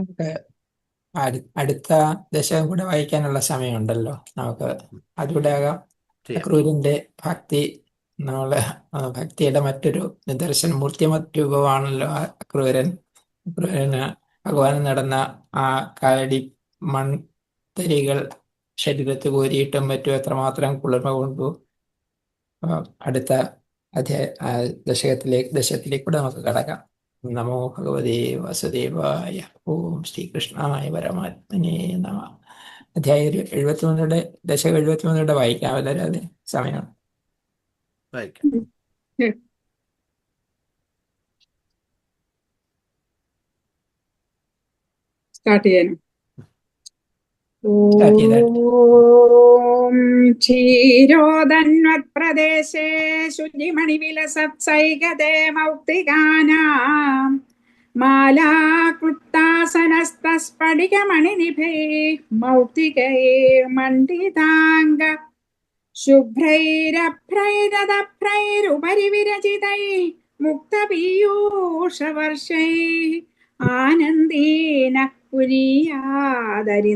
നമുക്ക് അടുത്ത ദശകം കൂടെ വായിക്കാനുള്ള സമയമുണ്ടല്ലോ. നമുക്ക് അതിലൂടെ ആകാം ക്രൂരിന്റെ ഭക്തി നമ്മൾ ഭക്തിയുടെ മറ്റൊരു നിദർശനം മൂർത്തിമത് രൂപമാണല്ലോ അക്രൂരൻ. അക്രൂരന് ഭഗവാൻ നടന്ന ആ കാലടി മൺതരികൾ ശരീരത്ത് കോരിയിട്ടും മറ്റും എത്രമാത്രം കുളിർമ കൊണ്ടു. അടുത്ത അധ്യായ ദശകത്തിലേക്ക് ദശകത്തിലേക്ക് കൂടെ നമുക്ക് കടക്കാം. നമോ ഭഗവതേ വാസുദേവായ ഓം ശ്രീകൃഷ്ണായ പരമാത്മനേ നമ അധ്യായ ഒരു എഴുപത്തിമൂന്നിയുടെ ദശകം എഴുപത്തിമൂന്നിയുടെ വായിക്കാം. എല്ലാവരും അതെ സമയം. സ്റ്റാർട്ട് ചെയ്യാനും? സ്റ്റാർട്ട് ചെയ്താൽ ഓം ക്ഷീരോദന്വത്പ്രദേശേ ശുചിമണിവിലസത്സൈകതേ മൗക്തികാനാം മാലാക്ലുപ്താസനസ്തസ്ഫടികമണിനിഭൈ മൗക്തികൈർമണ്ഡിതാംഗ ശുഭ്രൈരഭ്രൈരദഭ്രൈരുപരി വിരചിതൈ ക്ഷീരസാഗര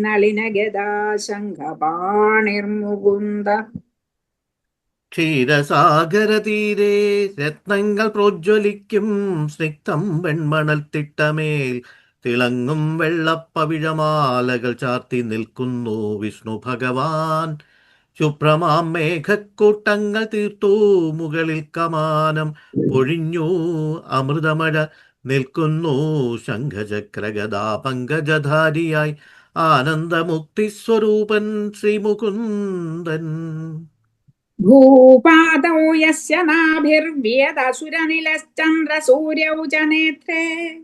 ക്ഷീരസാഗരതീരെ രത്നങ്ങൾ പ്രോജ്വലിക്കും സ്നിഗ്ധം വെൺമണൽ തിട്ടമേൽ. തിളങ്ങും വെള്ളപ്പവിഴമാലകൾ ചാർത്തി നിൽക്കുന്നു വിഷ്ണു ഭഗവാൻ. ശുഭ്രമാം മേഘക്കൂട്ടങ്ങൾ തീർത്തു മുകളിൽ കമാനം. പൊഴിഞ്ഞു അമൃതമഴ നിൽക്കുന്നു ശംഖചക്രഗദാ പങ്കജധാരിയായി ആനന്ദമുക്തിസ്വരൂപൻ ശ്രീമുകുന്ദൻ. ഭൂപാതൗ യസ്യ നാഭിർവ്യദസുരനിലശ്ചന്ദ്രസൂര്യൗ ച നേത്രേ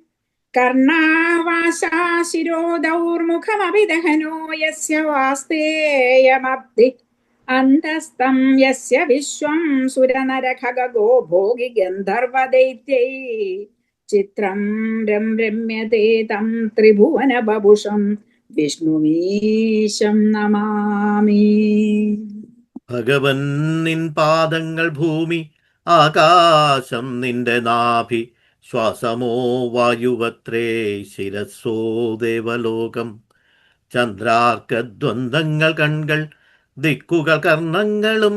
കർണാവാശാ ശിരോദൗർമുഖമപി ദഹനോ യസ്യ വാസ്തേയമബ്ധി. അന്തസ്തം യസ്യ വിശ്വം സുരനരഖഗോ ഭോഗി ഗന്ധർവദൈത്യൈ. ചിത്രം രം രമ്യത്തെ തം ത്രിഭുവന ബഭുഷം വിഷ്ണുമീശം നമാമി. ഭഗവൻ നിൻ പാദങ്ങൾ ഭൂമി ആകാശം നിന്റെ നാഭി ശ്വാസമോ വായുവത്രേ ശിരസ്സോ ദേവലോകം. ചന്ദ്രാർക്കദ്വന്ദ്ങ്ങൾ കൺകൾ ദിക്കുകൾ കർണങ്ങളും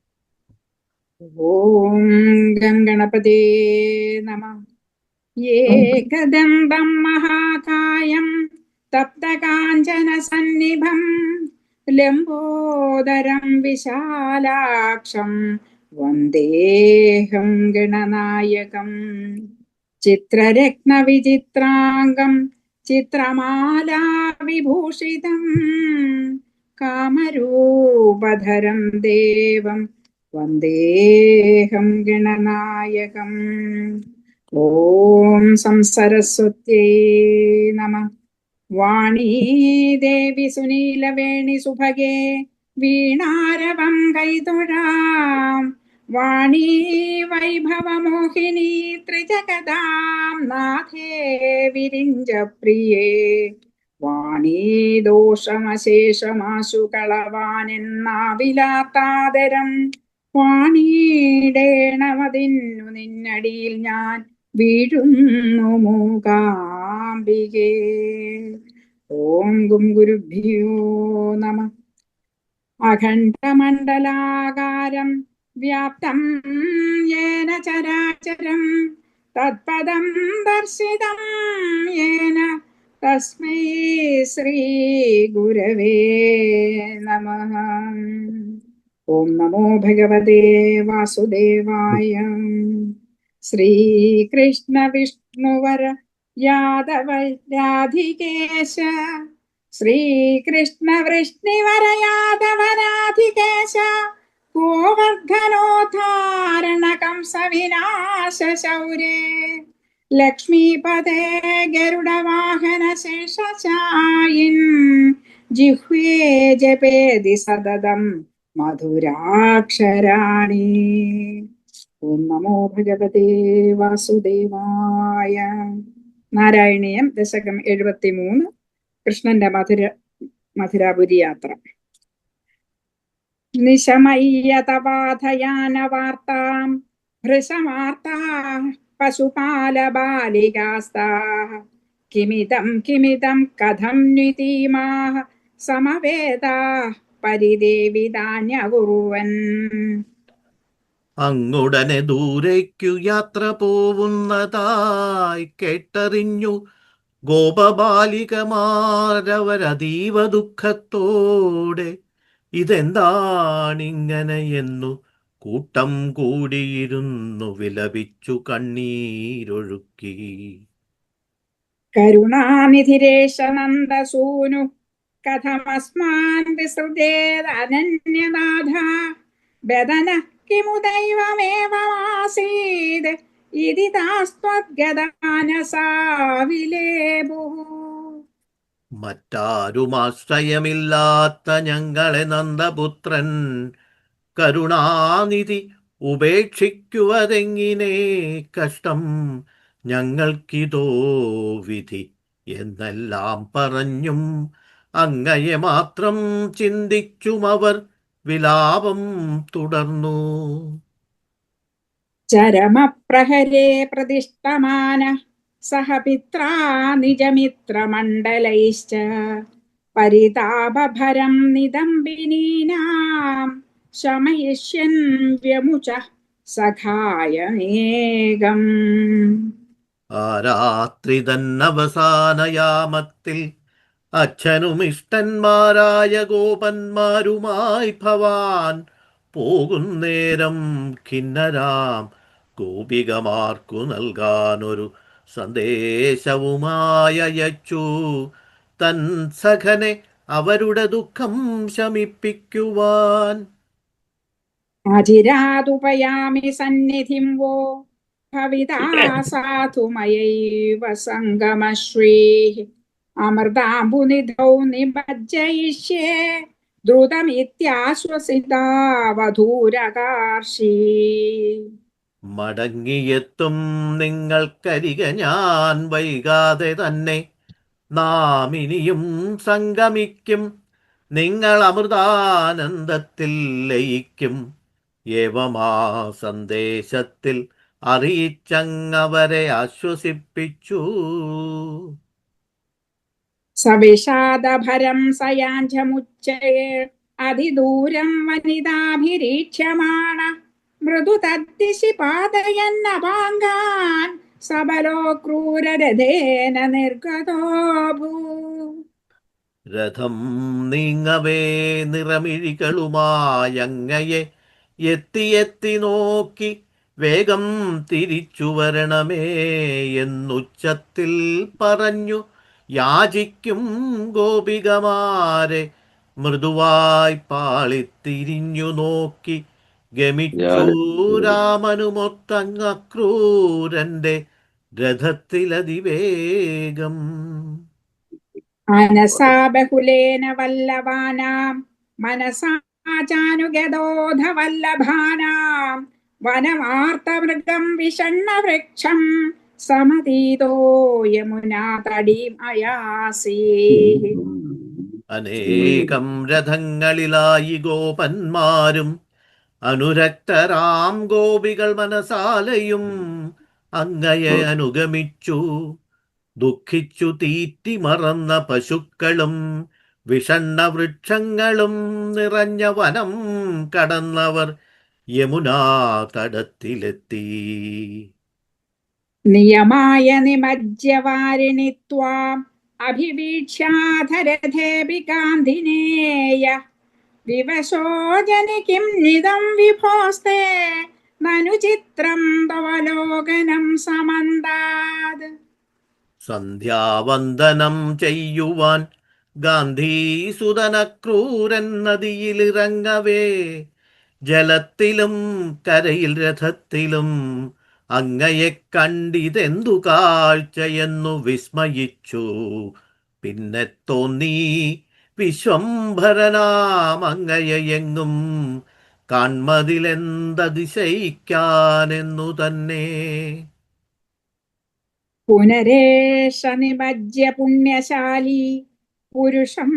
ഓം ഗം ഗണപതി നമ. ഏകദന്തം മഹാകായം തപ്തകാഞ്ചന സന്നിഭം ലംബോദരം വിശാലാക്ഷം വന്ദേഹം ഗണനായകം ചിത്രരത്നവിചിത്രാംഗം ചിത്രമാലാ വിഭൂഷിതം കാമരൂപധരം ദേവം വന്ദേഹം ഗണനായകം. ഓം സംസരസ്വത്യേ നമ. വാണീദേവി സുനീലവേണി സുഭഗേ വീണാരവം കൈതൊഴാം. വാണീ വൈഭവമോഹിനി ത്രിജഗതാം നാഥേ വിരിഞ്ച പ്രിയേ വാണീ ദോഷമശേഷമാശു കളവാനെന്നാവിലാത്താദരം വാണിയിടേണമതിന്നു നിന്നടിയിൽ ഞാൻ വീഴുന്നു മൂകാംബികേ. ഓം ഗും ഗുരുഭ്യോ നമ. അഖണ്ഡമണ്ഡലാകാരം വ്യാപ്തം യേന ചരാചരം തത്പദം ദർശിതം യേന തസ്മൈ ശ്രീ ഗുരവേ നമഃ. ॐ नमो भगवते वासुदेवाय। श्रीकृष्णविष्णुवर यादव याधिकेश श्रीकृष्णवृष्णिवर यादवराधिकेश। शौरे लक्ष्मीपदे गरुडवाहनशेषचायिन् जिह्वे जपेदि सददम् മധുരാക്ഷരാണി. ഓം നമോ ഭഗവതേ വാസുദേവായ. നാരായണീയം ദശകം എഴുപത്തിമൂന്ന് കൃഷ്ണന്റെ മധുര മധുരാപുരി യാത്ര. നിശമയ്യതവാധയാന വാർത്താം ഭൃശമാർത്താ പശുപാലബാലികാസ്താ. കിമിതം കിമിതം കഥം നിതീമാ സമവേദാ പരിദേവിതാന്യകുറുവൻ അങ്ങുടനെ ദൂരേക്കു യാത്ര പോവുന്നതായി കേട്ടറിഞ്ഞു ഗോപബാലികമാരവരതീവ ദുഃഖത്തോടെ ഇതെന്താണിങ്ങനെയെന്നു കൂട്ടം കൂടിയിരുന്നു വിലപിച്ചു കണ്ണീരൊഴുക്കി. കരുണാനിധിരേശ നന്ദസൂനു കഥമസ്മാൻ വിസൃജേദനന്യനാഥ ബദന കിമു ദൈവമേവമാസീത്. ഇതി താസ്ത്വദ്ഗദാനസാവിലേബുഃ മറ്റാരുമാശ്രയമില്ലാത്ത ഞങ്ങളെ നന്ദപുത്രൻ കരുണാനിധി ഉപേക്ഷിക്കുവതെങ്ങിനെ കഷ്ടം ഞങ്ങൾക്കിതോ വിധി എന്നെല്ലാം പറഞ്ഞും അങ്ങയെ മാത്രം ചിന്തിച്ചുമവർ വിലാപം തുടർന്നു. ചരമപ്രഹരേ പ്രതിഷ്ഠമാന സഹ പിത്രാ നിജമിത്രമണ്ഡലൈശ്ച പരിതാപഭരം നിദംബിനീനാം ശമയിഷ്യൻ വ്യമുച സഖായമേകം. ആ രാത്രി തന്നവസാനയാമത്തിൽ അച്ഛനും ഇഷ്ടന്മാരായ ഗോപന്മാരുമായി ഭവാൻ പോകുന്നേരം കിന്നരാം ഗോപികമാർക്കു നൽകാനൊരു സന്ദേശവുമായി അയച്ചു. തൻ സഖനെ അവരുടെ ദുഃഖം ശമിപ്പിക്കുവാൻ. അജിരാതുപയാമി സന്നിധിം വോ. ഭവിതാ സാധുമയൈവ സംഗമശ്രീः. അമൃതാംബുനിധൗ നിമജ്ജയിഷ്യേ ദ്രുതമിത്യാശ്വസിതാവധൂരകാർഷി. മടങ്ങിയെത്തും നിങ്ങൾക്കരിക ഞാൻ വൈകാതെ തന്നെ. നാം ഇനിയും സംഗമിക്കും. നിങ്ങൾ അമൃതാനന്ദത്തിൽ ലയിക്കും. ഏവമാ സന്ദേശത്തിൽ അറിയിച്ചങ്ങവരെ ആശ്വസിപ്പിച്ചു. സവിഷാദഭരം സയാഞ്ചമുച്ചയേ. അതിദൂരം വനിതാഭിരീക്ഷ്യമാണ. മൃദു തദ്ദിശി പാതയന്നപാങ്കാൻ സബലോ ക്രൂരരഥേന നിർഗതോഭൂ രഥം നീങ്ങവേ നിറമിഴികളുമായങ്ങയെ എത്തി എത്തി നോക്കി വേഗം തിരിച്ചു വരണമേ എന്നുച്ചത്തിൽ പറഞ്ഞു യാചിക്കും ഗോപികമാരെ. മൃദുവായി പാളിത്തിരിഞ്ഞു നോക്കി ഗമിച്ചു രാമനുമൊത്തങ്ങക്രൂരന്റെ രഥത്തിലതിവേഗം മനസാ ബഹുലേന വല്ലവാനാം മനസാ ചാനുഗതോധ വല്ലഭാനാം വനമാർത്തമൃഗം വിഷണ്ണവൃക്ഷം സമതീതോ യമുനാ തടീം അയാസീ. അനേകം രഥങ്ങളിലായി ഗോപന്മാരും അനുരക്തരാം ഗോപികൾ മനസാലയും അങ്ങയെ അനുഗമിച്ചു. ദുഃഖിച്ചു തീറ്റി മറന്ന പശുക്കളും വിഷണ്ണ വൃക്ഷങ്ങളും നിറഞ്ഞ വനം കടന്നവർ യമുനാ തടത്തിലെത്തി. നിയമായ നിമജ്ജവാരിണി ത്വാം അഭിവീക്ഷ്യാധരഥേപി കാന്തിനേയ വിവശോജനി കിം നിതം വിഭോസ്തേ നനു ചിത്രം തവലോകനം സമന്താത്. സന്ധ്യാവന്ദനം ചെയ്യുവാൻ ഗാന്ധീസുതനക്രൂരൻ നദിയിലിറങ്ങവേ ജലത്തിലും കരയിൽ രഥത്തിലും അങ്ങയെ കണ്ടിതെന്തു കാഴ്ചയെന്നു വിസ്മയിച്ചു. പിന്നെ തോന്നി വിശ്വംഭരനാമങ്ങയെ എങ്ങും കാൺമതിലെന്തതിശയിക്കാനെന്നു തന്നെ. പുനരേഷ നിമജ്യ പുണ്യശാലി പുരുഷം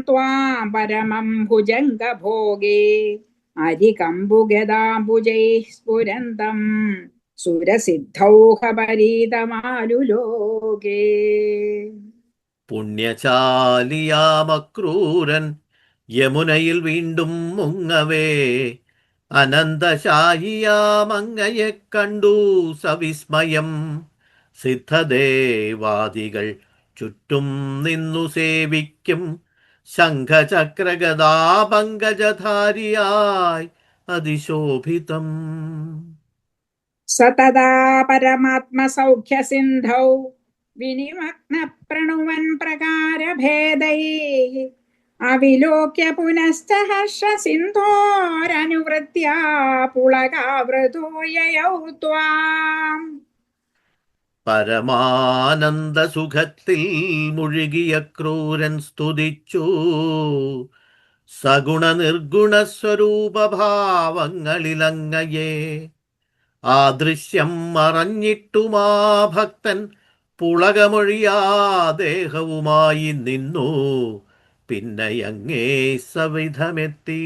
ത്വാം പരമം ഭുജംഗഭോഗേ അരികമ്പുഗതാംബുജൈः സ്ഫുരന്തം സുരസിദ്ധൗഹപരീതമാലുലോകേ പുണ്യശാലിയാമക്രൂരൻ യമുനയിൽ വീണ്ടും മുങ്ങവേ. അനന്തശായിയാമങ്ങയെ കണ്ടു സവിസ്മയം. സിദ്ധദേവാദികൾ ചുറ്റും നിന്നു സേവിക്കും. ശംഖചക്രഗദാപങ്കജധാരിയായി അതിശോഭിതം. സതതാ പരമാത്മസൗഖ്യസിന്ധൗ വിനിമഗ്ന പ്രണുവൻ പ്രകാരഭേദൈ അവിലോക്യ പുനശ്ച ഹർഷസിന്ധോരനുവൃത്യാ പുളകാവൃതോ യയൗ ത്വാം. പരമാനന്ദ സുഖത്തിൽ മുഴുകിയ ക്രൂരൻ സ്തുതിച്ചു. സഗുണ നിർഗുണ സ്വരൂപഭാവങ്ങളിലങ്ങയെ ആ ദൃശ്യം മറഞ്ഞിട്ടുമാ ഭക്തൻ. പുളകമൊഴിയാ ദേഹവുമായി നിന്നു. പിന്നെ അങ്ങേ സവിധമെത്തി.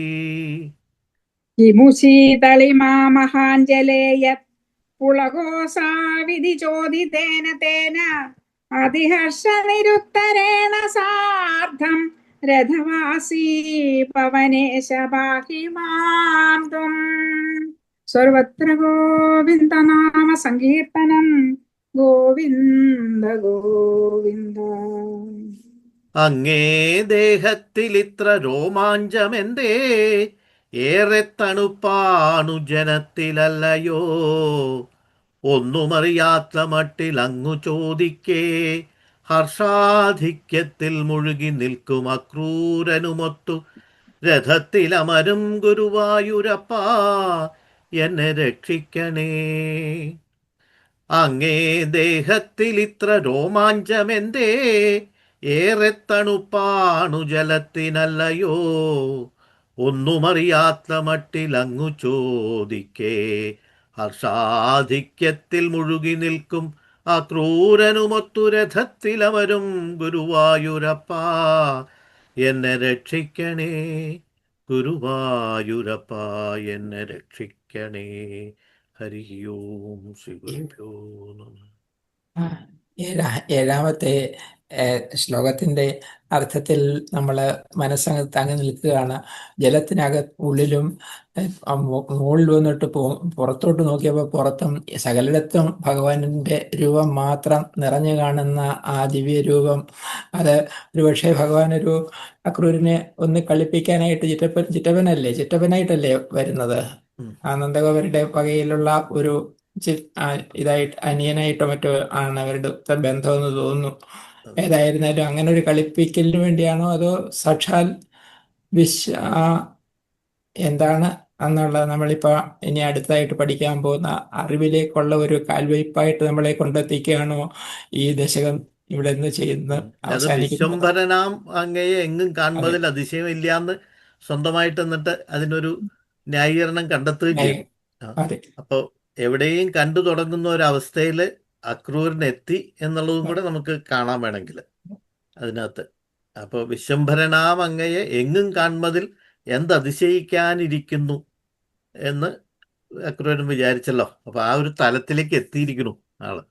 കിമു ശീതളിമാ മഹാഞ്ജലേയത് പുളകോസാവിധി ചോദിതേന തേന അതിഹർഷനിരുത്തരേണ സാർദ്ധം. രഥവാസീ പവനേശ സർവത്ര ഗോവിന്ദ നാമ സങ്കീർത്തനം. ഗോവിന്ദ ഗോവിന്ദ. അങ്ങേ ദേഹത്തിൽ ഇത്ര രോമാഞ്ചമെന്തേ? ഏറെ തണുപ്പാണു ജനത്തിലല്ലയോ? ഒന്നുമറിയാത്ത മട്ടിൽ അങ്ങു ചോദിക്കേ. ഹർഷാധിക്യത്തിൽ മുഴുകി നിൽക്കും അക്രൂരനുമൊത്തു. രഥത്തിലമരും ഗുരുവായൂരപ്പ. എന്നെ രക്ഷിക്കണേ. അങ്ങേ ദേഹത്തിൽ ഇത്ര രോമാഞ്ചമെന്തേ? ഏറെ തണുപ്പാണു ജലത്തിനല്ലയോ? ഒന്നുമറിയാത്ത മട്ടിൽ അങ്ങു ചോദിക്കേ. ഹർഷാധിക്യത്തിൽ മുഴുകി നിൽക്കും ആ ക്രൂരനുമൊത്തു രഥത്തിലവരും ഗുരുവായൂരപ്പ. എന്നെ രക്ഷിക്കണേ. ഗുരുവായൂരപ്പ എന്നെ രക്ഷിക്കണേ. ഹരി ഓം ശ്രീ ഗുരുഭ്യോ നമ. ഏഴാമത്തെ ശ്ലോകത്തിന്റെ അർത്ഥത്തിൽ നമ്മൾ മനസ്സങ്ങ് തങ്ങി നിൽക്കുകയാണ്. ജലത്തിനക ഉള്ളിലും മുകളിൽ വന്നിട്ട് പു- പുറത്തോട്ട് നോക്കിയപ്പോൾ പുറത്തും സകലിടത്തും ഭഗവാന്റെ രൂപം മാത്രം നിറഞ്ഞു കാണുന്ന ആ ദിവ്യ രൂപം. അത് ഒരുപക്ഷെ ഭഗവാൻ ഒരു അക്രൂരിനെ ഒന്ന് കളിപ്പിക്കാനായിട്ട് ചിറ്റപ്പൻ ചിറ്റപ്പനല്ലേ ചിറ്റപ്പനായിട്ടല്ലേ വരുന്നത്. ആ നന്ദഗോപരുടെ വകയിലുള്ള ഒരു ഇതായിട്ട് അനിയനായിട്ടോ മറ്റോ ആണ് അവരുടെ ബന്ധം എന്ന് തോന്നുന്നു. ഏതായിരുന്നാലും അങ്ങനെ ഒരു കളിപ്പിക്കലിന് വേണ്ടിയാണോ അതോ സാക്ഷാൽ വിശ്വ എന്താണ് എന്നുള്ളത് നമ്മളിപ്പോ ഇനി അടുത്തായിട്ട് പഠിക്കാൻ പോകുന്ന അറിവിലേക്കുള്ള ഒരു കാൽവയ്പായിട്ട് നമ്മളെ കൊണ്ടെത്തിക്കുകയാണോ ഈ ദശകം ഇവിടെ നിന്ന് ചെയ്യുന്ന അത് അവസാനിക്കുന്നത്? വിശ്വംഭരനാം അങ്ങയെ എങ്ങും കാണുന്നതിൽ അതിശയമില്ലാന്ന് സ്വന്തമായിട്ട് എന്നിട്ട് അതിനൊരു ന്യായീകരണം കണ്ടെത്തുകയും ചെയ്യും. അപ്പൊ എവിടെയും കണ്ടു തുടങ്ങുന്ന ഒരു അവസ്ഥയിൽ അക്രൂരൻ എത്തി എന്നുള്ളതും കൂടെ നമുക്ക് കാണാൻ വേണമെങ്കിൽ. അതിനകത്ത്. അപ്പോൾ വിശ്വംഭരനാം അങ്ങയെ എങ്ങും കാണുന്നതിൽ എന്തതിശയിക്കാനിരിക്കുന്നു എന്ന് അക്രൂരൻ വിചാരിച്ചല്ലോ. അപ്പോൾ ആ ഒരു തലത്തിലേക്ക് എത്തിയിരിക്കുന്നു ആൾ.